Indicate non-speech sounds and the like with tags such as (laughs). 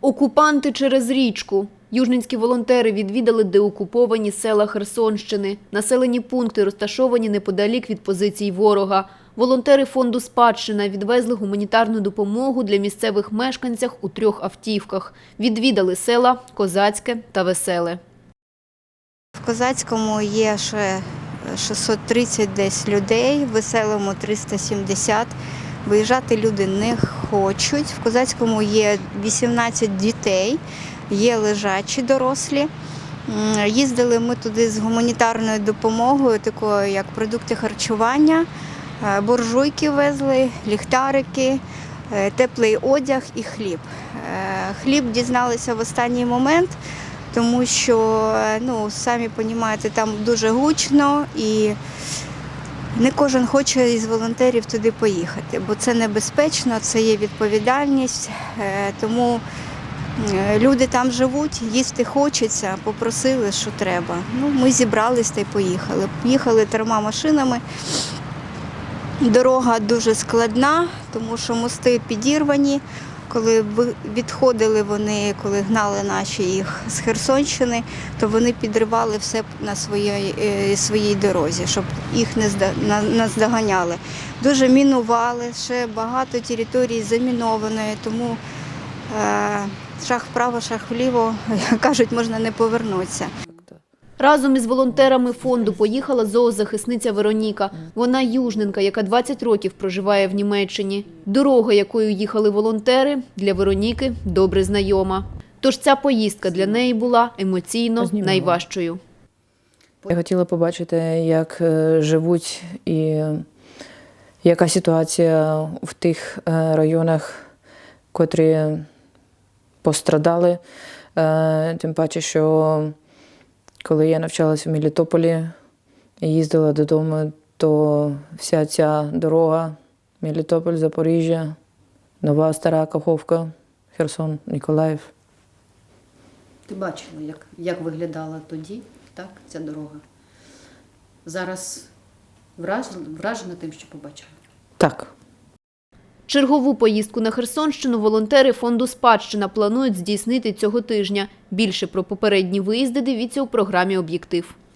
Окупанти через річку. Южненські волонтери відвідали деокуповані села Херсонщини. Населені пункти розташовані неподалік від позицій ворога. Волонтери фонду «Спадщина» відвезли гуманітарну допомогу для місцевих мешканцях у трьох автівках. Відвідали села Козацьке та Веселе. В Козацькому є ще 630 десь людей, в веселому 370. Виїжджати люди не хочуть. В Козацькому є 18 дітей, є лежачі дорослі. Їздили ми туди з гуманітарною допомогою, такою як продукти харчування, е, буржуйки везли, ліхтарики, е, теплий одяг і хліб. Е, Хліб дізналися в останній момент тому що, ну, самі розумієте, там дуже гучно і не кожен хоче із волонтерів туди поїхати, бо це небезпечно, це є відповідальність. Е, Тому люди там живуть, їсти хочеться, попросили, що треба. Ну, ми зібрались та й поїхали. Їхали трьома машинами. Дорога дуже складна, тому що мости підірвані. Коли відходили вони, коли гнали наші їх з Херсонщини, то вони підривали все на своїй, е, своїй дорозі, щоб їх не наздоганяли. Дуже мінували, ще багато територій замінованої, тому е, шах вправо, шах вліво, (laughs) кажуть, можна не повернутися. Разом із волонтерами фонду поїхала зоозахисниця Вероніка. Вона южненка, яка 20 років проживає в Німеччині. Дорога, якою їхали волонтери, для Вероніки добре знайома. Тож ця поїздка для неї була емоційно найважчою. Я хотіла побачити, як е, живуть і яка ситуація в тих е, районах, котрі пострадали. Е, Тим паче, що коли я навчалася в Мелітополі і їздила додому, то вся ця дорога Мелітополь, Запоріжжя, Нова Стара Каховка, Херсон, Ніколаїв. Ти бачила, як, як виглядала тоді так, ця дорога. Зараз вражена, вражена тим, що побачила. Так. Чергову поїздку на Херсонщину волонтери фонду «Спадщина» планують здійснити цього тижня. Більше про попередні виїзди дивіться у програмі «Об'єктив».